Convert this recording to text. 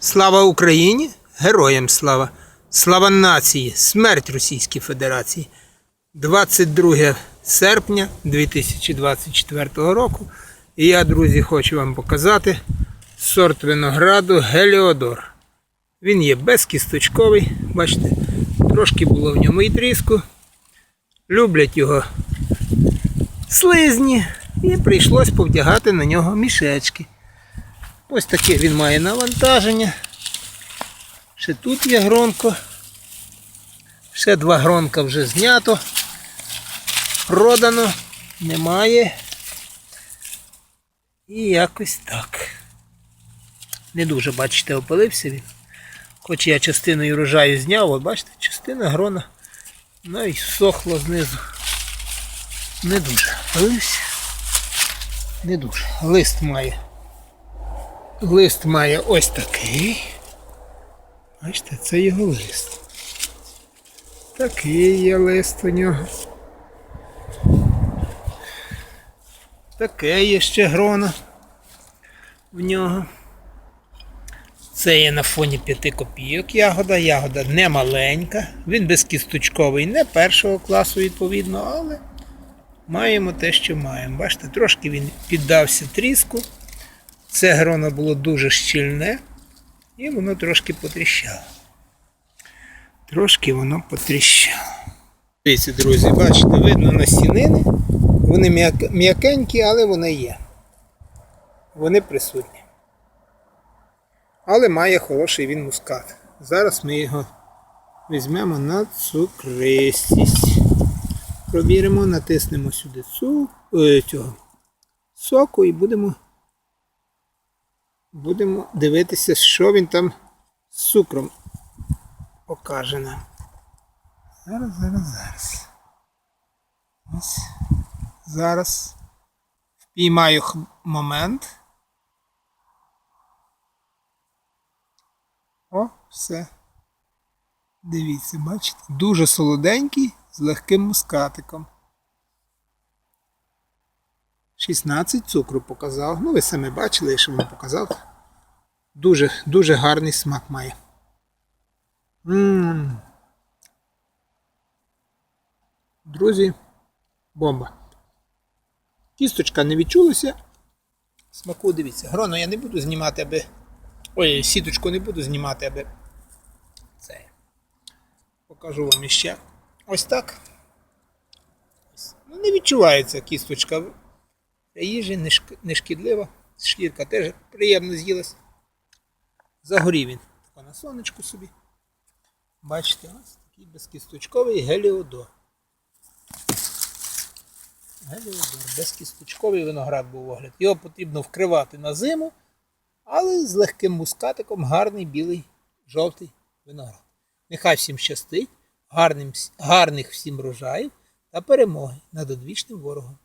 Слава Україні! Героям слава! Слава нації! Смерть Російській Федерації! 22 серпня 2024 року. І я, друзі, хочу вам показати сорт винограду Геліодор. Він є безкісточковий, бачите, трошки було в ньому і тріску. Люблять його слизні, і прийшлось повдягати на нього мішечки. Ось таке він має навантаження. Ще тут є гронко. Ще два гронка вже знято. Продано. Немає. І якось так. Не дуже, бачите, опалився він. Хоч я частиною урожаю зняв, от бачите, частина грона. Ну і сохло знизу. Не дуже. Опалився. Не дуже. Лист має. Лист має ось такий. Бачите, це його лист. Такий є лист у нього. Таке є ще грона в нього. Це є на фоні 5 копійок ягода. Ягода не маленька. Він безкісточковий, не першого класу, відповідно, але маємо те, що маємо. Бачите, трошки він піддався тріску. Це гроно було дуже щільне, і воно трошки потріщало. Трошки воно потріщало. Дивіться, друзі, бачите, видно насінини. Вони м'якенькі, але вони є. Вони присутні. Але має хороший він мускат. Зараз ми його візьмемо на цукристість. Провіримо, натиснемо сюди цу... е, цього соку і будемо Будемо дивитися, що він там з цукром покаже нам. Зараз, зараз, зараз. Ось. Зараз впіймаю момент. О, все. Дивіться, бачите? Дуже солоденький з легким мускатиком. 16 цукру показав. Ну, ви самі бачили, я ще вам показав. Дуже, дуже гарний смак має. м Друзі, бомба. Кісточка не відчулася. Смаку дивіться. Гроно я не буду знімати, аби. Ой, сіточку не буду знімати, аби. Це. Покажу вам іще. Ось так. Ну, не відчувається кісточка для їжі не, шкідлива. Шкірка теж приємно з'їлась. Загорів він тако на сонечку собі. Бачите, ось такий безкісточковий геліодор. Геліодор, безкісточковий виноград був огляд. Його потрібно вкривати на зиму, але з легким мускатиком гарний білий жовтий виноград. Нехай всім щастить, гарним, гарних всім врожаїв та перемоги над одвічним ворогом.